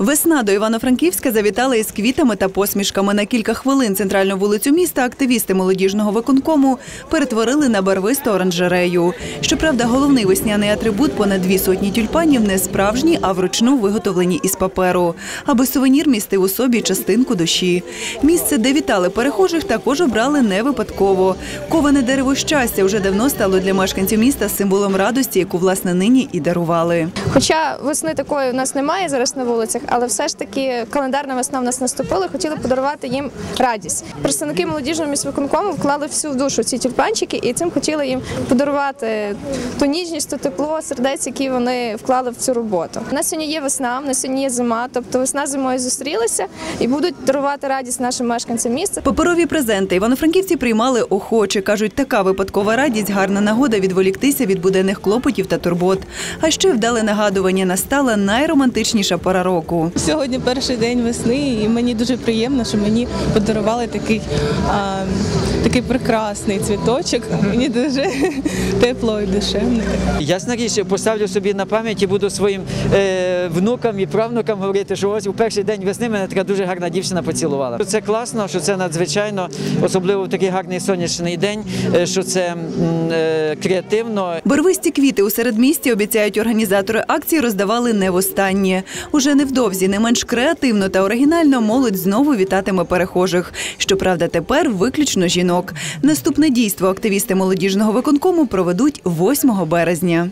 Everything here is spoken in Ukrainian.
Весна до Івано-Франківська завітала із квітами та посмішками. На кілька хвилин центральну вулицю міста активісти молодіжного виконкому перетворили на барвисту оранжерею. Щоправда, головний весняний атрибут понад дві сотні тюльпанів не справжні, а вручну виготовлені із паперу, аби сувенір містив у собі частинку душі. Місце, де вітали перехожих, також обрали не випадково. Коване дерево щастя вже давно стало для мешканців міста символом радості, яку власне нині і дарували. Хоча весни такої у нас немає зараз на вулицях, але все ж таки календарна весна в нас наступила. Хотіли подарувати їм радість. Представники молодіжного міськвиконкому вклали всю душу ці тюльпанчики і цим хотіли їм подарувати ту ніжність, ту тепло, сердець, які вони вклали в цю роботу. У нас сьогодні є весна, у нас сьогодні є зима, тобто весна зимою зустрілися і будуть дарувати радість нашим мешканцям міста. Паперові презенти івано-франківці приймали охоче. Кажуть, така випадкова радість гарна нагода відволіктися від буденних клопотів та турбот. А ще вдале нагадування настала найромантичніша пора року. Сьогодні перший день весни, і мені дуже приємно, що мені подарували такий, а, такий прекрасний цвіточок. Мені дуже тепло і душевно. Ясна річ, поставлю собі на пам'ять і буду своїм е, внукам і правнукам говорити, що ось у перший день весни мене така дуже гарна дівчина поцілувала. Це класно, що це надзвичайно, особливо в такий гарний сонячний день, е, що це е, креативно. Барвисті квіти у середмісті обіцяють організатори акції роздавали не востаннє. Уже невдовзі не менш креативно та оригінально молодь знову вітатиме перехожих. Щоправда, тепер виключно жінок. Наступне дійство активісти молодіжного виконкому проведуть 8 березня.